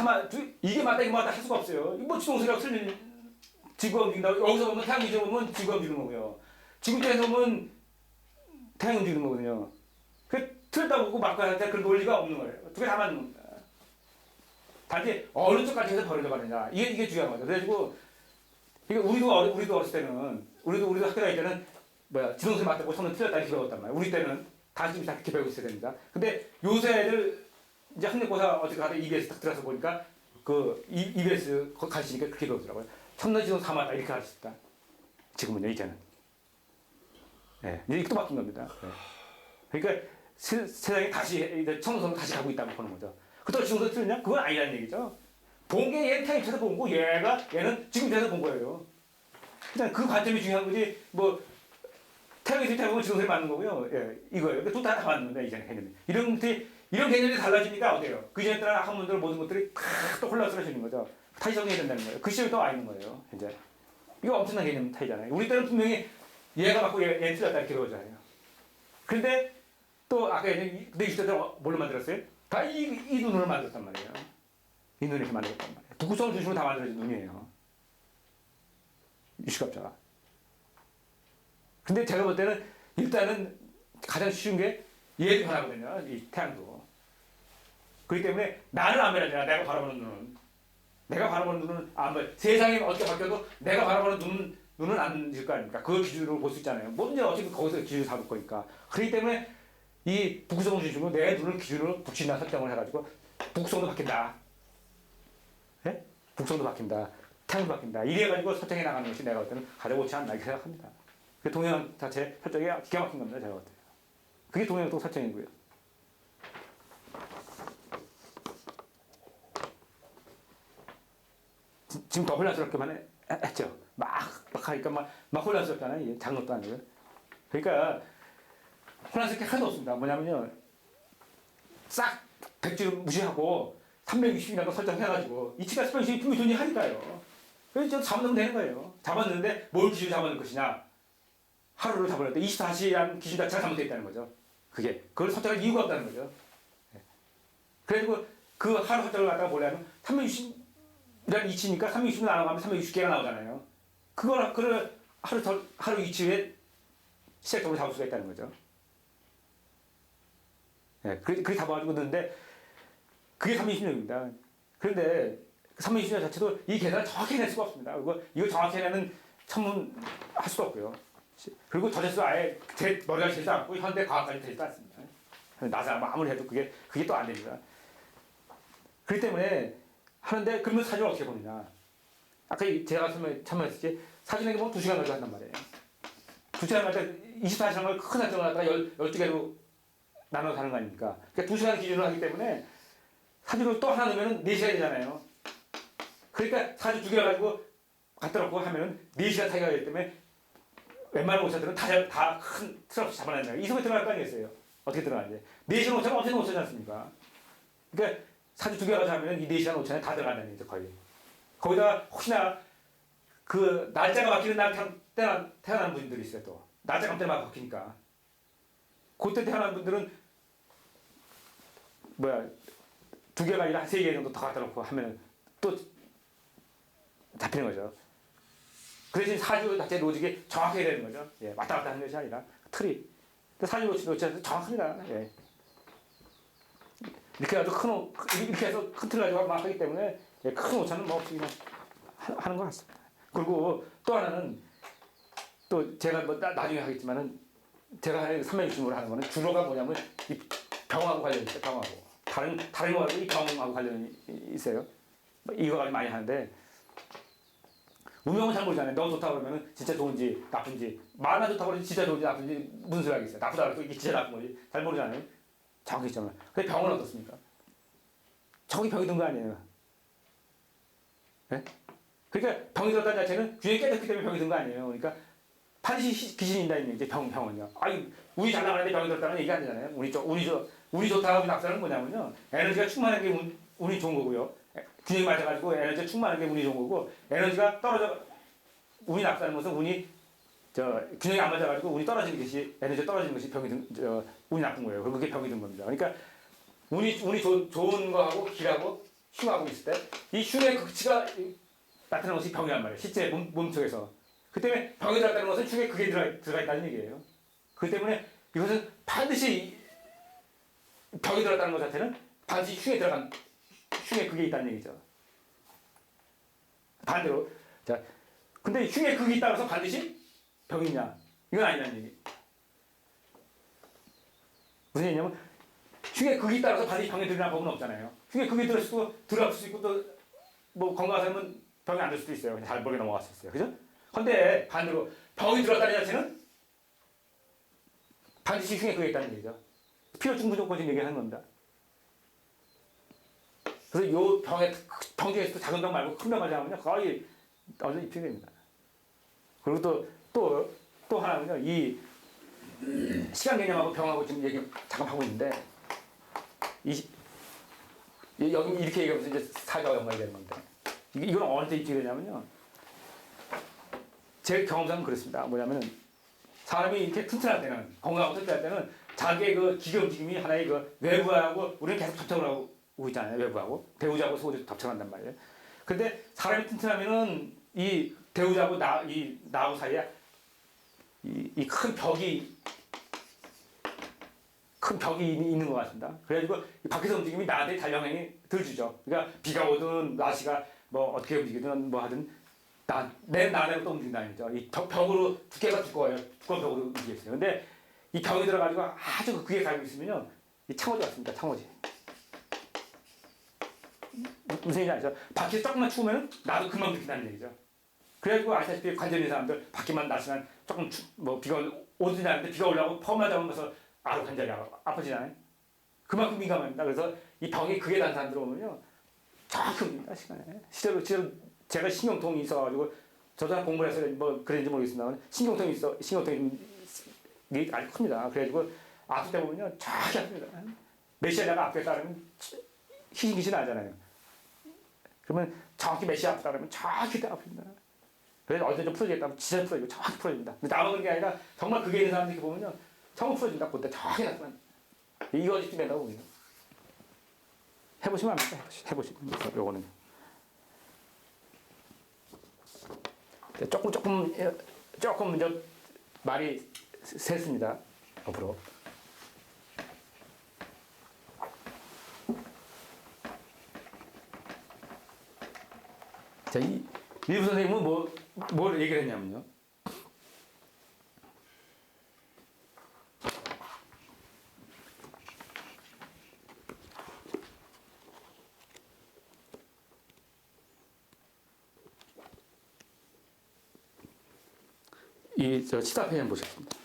하마 두, 이게 맞다 이게 맞다 할 수가 없어요. 이뭐 지동설이라고 틀린 지구가 움직인다. 여기서 보면 태양 위주로 보면 지구가 움직이는 거고요. 지구 입장에서 보면 태양이 움직이는 거거든요. 그 틀렸다고 보고 맞고 할때 그런 논리가 없는 거예요. 두 개 다 맞는 겁니다. 단지 어느 쪽까지 해서 버려져 가느냐 이게 이게 중요한 거죠. 그래가지고 이게 우리도 어리, 우리도 어렸을 때는 우리도 우리도 학교 다닐 때는 뭐야 지동설 맞다고 손은 틀렸다 이렇게 배웠단 말이에요. 우리 때는 다 지금 다 그렇게 배우고 있어야 됩니다. 근데 요새 애들 이제 학력고사 어떻게 하다 EBS 딱 들어서 보니까 그 이- EBS 거- 가르치니까 그렇게 배우더라고요. 천는 지동 다 맞다 이렇게 가르쳤다. 지금은요 이제는. 예, 이제 또 바뀐 겁니다. 예. 그러니까 세, 세상이 다시 청소는 다시 가고 있다고 보는 거죠. 그렇다고 지금도 틀렸냐? 그건 아니라는 얘기죠. 본게 얘는 태양에서 본 거고 얘가 얘는 지금 돼서 본 거예요. 일단 그 관점이 중요한 거지 뭐 태양에서 태양 보면 지동설이 맞는 거고요. 예, 이거예요. 근데 또다 다 맞는 겁니다. 이제는 개념이. 이런 것들이 이런 개념이 달라지니까 어때요? 그 전에 따른 학문들 모든 것들이 탁또 혼란스러워지는 거죠. 정리해야 된다는 거예요. 그 시점이 또 와 있는 거예요. 이제 이거 엄청난 개념 차이잖아요. 우리 때는 분명히 얘가 맞고 얘, 얘는 틀렸다 이렇게 배우잖아요. 근데 또 아까 근데 이 시대들 뭘로 만들었어요? 다 이 이 눈으로 만들었단 말이에요. 이 눈을 이렇게 만들었단 말이에요. 북구성을 중심으로 다 만들어진 눈이에요. 유시갑자가. 근데 제가 볼 때는 일단은 가장 쉬운 게 얘도 변하거든요. 이 태양도. 그렇기 때문에 나를 안 변하잖아. 내가 바라보는 눈은. 내가 바라보는 눈은 안 변. 세상이 어떻게 바뀌어도 내가 바라보는 눈은 눈은 안 질 거 아닙니까? 그 기준으로 볼 수 있잖아요. 뭐든지 어차피 거기서 기준을 잡을 거니까. 그렇기 때문에 이 북구성을 중심으로 내 눈을 기준으로 붙인다 설정을 해가지고 북구성도 바뀐다. 예? 북성도 바뀐다. 태양도 바뀐다. 이래가지고 설정해 나가는 것이 내가 볼 때는 가장 옳지 않나 이렇게 생각합니다. 그 동양 자체 설정이 기가 막힌 겁니다. 제가 볼 때. 그게 동양 또 설정이고요. 지- 지금 더 혼란스럽게만 해- 했죠. 막, 막 하니까 막, 막 혼란스럽잖아요. 이게 장난도 아니고요. 그러니까 혼란스럽게 하나도 없습니다. 뭐냐면요. 싹 백지를 무시하고 360이라고 설정해가지고 이치가 360이 분명히 존재하니까요. 그래서 저 잡아놓으면 되는 거예요. 잡았는데 뭘 기준으로 잡아놓을 것이냐. 하루를 때 24시간 기준 자체가 잘못되어 있다는 거죠. 그게. 그걸 설정할 이유가 없다는 거죠. 예. 그래가지고 그 하루 설정을 갖다가 뭐냐면 360 이라는 이치니까 360을 나눠가면 360개가 나오잖아요. 그걸, 그걸 하루, 더- 하루 이치에 시작적으로 잡을 수가 있다는 거죠. 예, 그렇게, 그렇게 잡아가지고 넣는데 그게 320년입니다. 그런데 320년 자체도 이 계산을 정확히 해낼 수가 없습니다. 그리고 이걸 정확히 해내는 천문할 수도 없고요. 그리고 저제수 아예 제 머리가 되지도 않고 현대 과학까지 되지도 않습니다. 나사 아무리 해도 그게 그게 또 안 됩니다. 그렇기 때문에 하는데 그러면 사진을 어떻게 보느냐? 아까 이- 제가 설명 참여했듯이 사진에게 보면 2시간 가지고 한단 말이에요. 2시간 갖다 24시간을 큰 사진을 갖다가 12개로 나눠서 하는 거 아닙니까? 그러니까 2시간 기준으로 하기 때문에 사진을 또 하나 넣으면 4시간이 되잖아요. 그러니까 사진 두개 가지고 갖다 놓고 하면은 4시간 차이가 되기 때문에 웬만한 오차들은 다큰 틀 없이 잡아낸다. 이 속에 들어갈 거 아니겠어요? 어떻게 들어가는지. 4시간 오차는 엄청 오차지 않습니까? 그러니까 사진 두개 가지고 하면 이 4시간 오차는 다 들어간다는 얘기죠, 거의. 거기다가 혹시나 그 날짜가 바뀌는 날 태- 태어난, 태어난 분들이 있어요, 또. 날짜가 때마다 바뀌니까. 그때 태어난 분들은 뭐야 두 개가 아니라 세 개 정도 더 갖다 놓고 하면 또 잡히는 거죠. 그래서 사주 자체 로직이 정확해야 되는 거죠. 예, 왔다 갔다 하는 것이 아니라 틀이. 사주 로직 로직은 정확합니다. 예. 이렇게 해서 큰 오, 이렇게 해서 큰 틀을 가지고 막 하기 때문에 예, 큰 오차는 뭐 없이 그냥 하- 하는 것 같습니다. 그리고 또 하나는 또 제가 뭐 나, 나중에 하겠지만은 제가 360으로 하는 거는 주로가 뭐냐면 이 병하고 관련이 있어요. 병하고. 다른 다른 거하고 이 병하고 관련이 있어요. 뭐 이거 가지고 많이 하는데 운명은 잘 모르잖아요. 너무 좋다 그러면은 진짜 좋은지 나쁜지 말만 좋다 그러지 진짜 좋은지 나쁜지 무슨 소리 하겠어요. 나쁘다 그래도 이게 진짜 나쁜 거지. 잘 모르잖아요. 정확히 있잖아요. 근데 병은 어떻습니까? 저기 병이 든 거 아니에요. 예? 그러니까 병이 들었다는 자체는 균형이 깨졌기 때문에 병이 든 거 아니에요. 그러니까 반드시 시- 기준이 있다는 얘기죠. 병, 병은요. 아니, 운이 잘 나가는데 병이 들었다는 얘기 아니잖아요. 운이, 좋, 운이, 좋, 운이 좋다고 낙사는 뭐냐면요. 에너지가 충만한 게 운, 운이 좋은 거고요. 에, 균형이 맞아가지고 에너지가 충만한 게 운이 좋은 거고, 에너지가 떨어져, 운이 낙사는 것은 운이, 저, 균형이 안 맞아가지고 운이 떨어지는 것이, 에너지가 떨어지는 것이 병이 든, 저, 운이 나쁜 거예요. 그게 병이 든 겁니다. 그러니까 운이, 운이 좋, 좋은 거하고 길하고 흉하고 있을 때 이 흉의 극치가 나타나는 것이 병이란 말이에요. 실제 몸, 몸속에서. 그 때문에 병이 들어갔다는 것은 흉에 그게 들어가, 들어가 있다는 얘기예요. 그 때문에 이것은 반드시 병이 들어갔다는 것 자체는 반드시 흉에 들어간 흉에 그게 있다는 얘기죠. 반대로 자 근데 흉에 그게 있다고 해서 반드시 병이냐 이건 아니라는 얘기. 무슨 얘기냐면 흉에 극이 해서 반드시 병에 들어가는 법은 없잖아요. 흉에 극이 들을 수도 들어갈 수 있고 또 뭐 건강한 사람은 병이 안 들 수도 있어요. 잘 모르게 넘어갈 수 있어요. 그죠? 근데 반대로 병이 들어갔다는 자체는 반드시 흉에 극이 있다는 얘기죠. 필요증 무조건적 얘기하는 겁니다. 그래서 요 병의 병 중에서도 작은 병 말고 큰병 가져가면요 거의 완전 입히게 됩니다. 그리고 또 또 또 하나는요 이 시간 개념하고 병하고 지금 얘기 잠깐 하고 있는데 이, 여기 이렇게 얘기하면서 이제 사회가 연관이 되는. 이게 이건 언제 입히게 되냐면요 제 경험상은 그렇습니다. 뭐냐면은 사람이 이렇게 튼튼할 때는 건강하고 튼튼할 때는 자기의 그 기계 움직임이 하나의 그 외부하고 우리는 계속 접촉을 하고 있잖아요. 외부하고 대우자하고 소우자 접촉한단 말이에요. 근데 사람이 튼튼하면은 이 대우자하고 나, 이 나하고 사이에 이 큰 벽이 큰 벽이 있- 있는 것 같습니다. 그래가지고 이 밖에서 움직임이 나한테 달려행이 덜 주죠. 그러니까 비가 오든 날씨가 뭐 어떻게 움직이든 뭐 하든 나, 내 나대로 또 움직인다는 거죠. 이 벽, 벽으로 두께가 두꺼워요. 두꺼운 벽으로 움직이겠어요. 근데 이 벽이 들어가지고 아주 그게 가지고 있으면요. 이 창호지 같습니다. 창호지. 무슨 얘기인지 알죠? 밖에 조금만 추우면 나도 금방 느낀다는 얘기죠. 그래가지고 아시다시피 관절 있는 사람들 밖에만 날씨만 조금 추, 뭐 비가 오든지 않는데 비가 올라오고 펌만 잡으면서 아로 관절이 아- 아파지잖아요. 그만큼 민감합니다. 그래서 이 병이 그게 난 사람들 오면요. 정확히 옵니다. 시간에. 실제로, 실제로 제가 신경통이 있어가지고 저도 공부를 해서 뭐 그랬는지 모르겠습니다만 신경통이 있어 신경통이 아주 큽니다. 그래가지고 아플 때 보면요 정확히 아픕니다. 몇 시에 내가 아프겠다 그러면 희신기신 하잖아요. 그러면 정확히 몇 시에 아프다 그러면 정확히 때 아픕니다. 그래서 어제 좀 풀어지겠다 하면 진짜 풀어지고 정확히 풀어집니다. 근데 나만 그런 게 아니라 정말 그게 있는 사람들 이렇게 보면요 정말 풀어진다. 그때 정확히 나타나. 이거 어디 된다고 봅니다. 해보시면 압니다. 해보시, 해보시면 요거는. 네, 조금 조금 예, 조금 이제 말이 샜습니다. 앞으로. 자, 이 일부 선생님은 뭐, 뭘 얘기를 했냐면요. 이, 저, 시사편을 보셨습니다.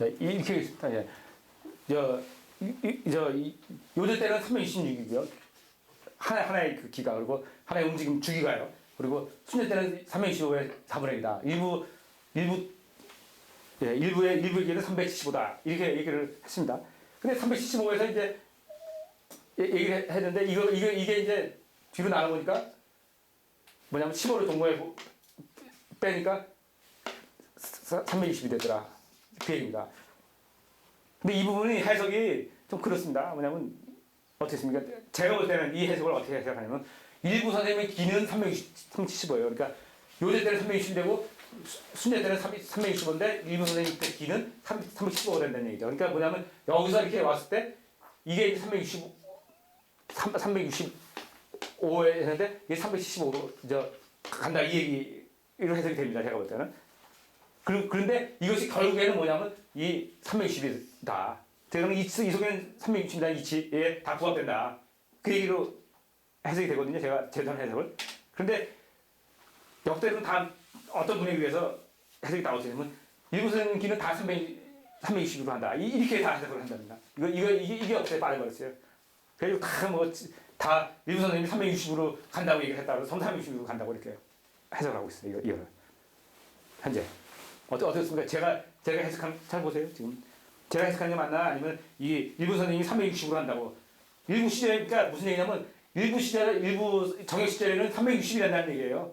자, 이렇게 있습니다. 예. 저, 이, 이, 저, 이, 요즘 때는 326이고요. 하나, 하나의 그 기가, 그리고 하나의 움직임 주기가요. 그리고 순년 때는 325의 4분의 1이다. 일부, 일부, 예, 일부의, 일부 기는 375다. 이렇게 얘기를 했습니다. 근데 375에서 이제 예- 얘기를 했는데, 이거, 이거, 이게 이제 뒤로 나눠보니까 뭐냐면 15를 동거에 보- 빼니까 320이 되더라. 그 얘기입니다. 근데 이 부분이 해석이 좀 그렇습니다. 뭐냐면 어떻습니까? 제가 볼 때는 이 해석을 어떻게 해석하냐면 일부 선생님의 기는 375예요. 그러니까 요새 때는 360이 되고 순대 때는 365인데 일부 선생님 때 기는 315가 된다는 얘기죠. 그러니까 뭐냐면 여기서 이렇게 왔을 때 이게 이제 365 365에 했는데 이게 375로 저 간다 이 얘기로 해석이 됩니다. 제가 볼 때는. 그, 그런데 이것이 결국에는 뭐냐면 이 360이다. 저는 이, 이 속에는 360이라는 이치에 다 부합된다. 그 얘기로 해석이 되거든요. 제가 제전 해석을. 그런데 역대는 다 어떤 분에 의해서 해석이 나오시냐면 일부 선생님끼는 다 300, 360으로 한다. 이- 이렇게 다 해석을 한답니다. 이거, 이거, 이게, 이게 역대에 빠져버렸어요. 그래서 다 뭐, 다 일부 선생님이 360으로 간다고 얘기를 했다고 360으로 간다고 이렇게 해석을 하고 있어요. 이거, 이거를. 현재. 어떻, 어떻습니까? 제가, 제가 해석한, 잘 보세요. 지금. 제가 해석하는 게 맞나 아니면 이 일부 선생님이 360으로 한다고 일부 시제 그러니까 무슨 얘기냐면 일부 시제 일부 정액 시제는 360이 된다는 얘기예요.